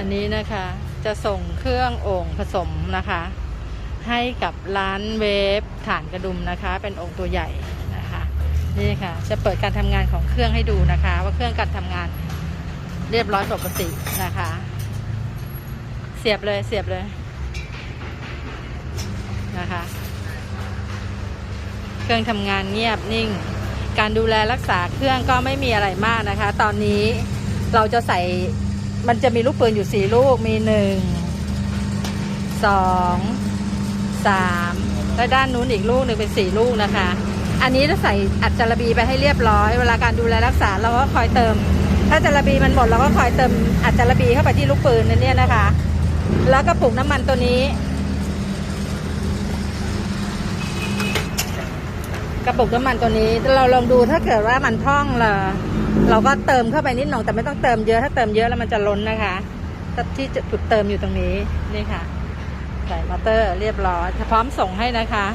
อันนี้นะคะจะส่งเครื่องโอ่งผสมนะคะ ให้กับร้านเวฟฐานกระดุมนะคะ เป็นโอ่งตัวใหญ่นะคะ นี่ค่ะ จะเปิดการทำงานของเครื่องให้ดูนะคะ ว่าเครื่องการทำงานเรียบร้อยปกตินะคะ เสียบเลยเสียบเลยนะคะ เครื่องทำงานเงียบนิ่ง การดูแลรักษาเครื่องก็ไม่มีอะไรมากนะคะ ตอนนี้เราจะใส่ มันจะมีลูกปืนอยู่สี่ลูกมีหนึ่งสองสามและด้านนู้นอีกลูกหนึ่งเป็นสี่ลูกนะคะ อันนี้จะใส่อัดจารบีไปให้เรียบร้อย เวลาการดูแลรักษาเราก็คอยเติม ถ้าจารบีมันหมดเราก็คอยเติมอัดจารบีเข้าไปที่ลูกปืนนั่นเนี่ยนะคะ แล้วก็ปลูกน้ำมันตัวนี้กระปุกน้ำมันตัวนี้เราลองดูถ้าเกิดว่ามันพร่องเรา เราก็เติมเข้าไปนิดหน่อยแต่ไม่ต้องเติมเยอะถ้าเติมเยอะแล้วมันจะล้นนะคะที่จุดเติมอยู่ตรงนี้นี่ค่ะใส่มอเตอร์เรียบร้อยพร้อมส่งให้นะคะ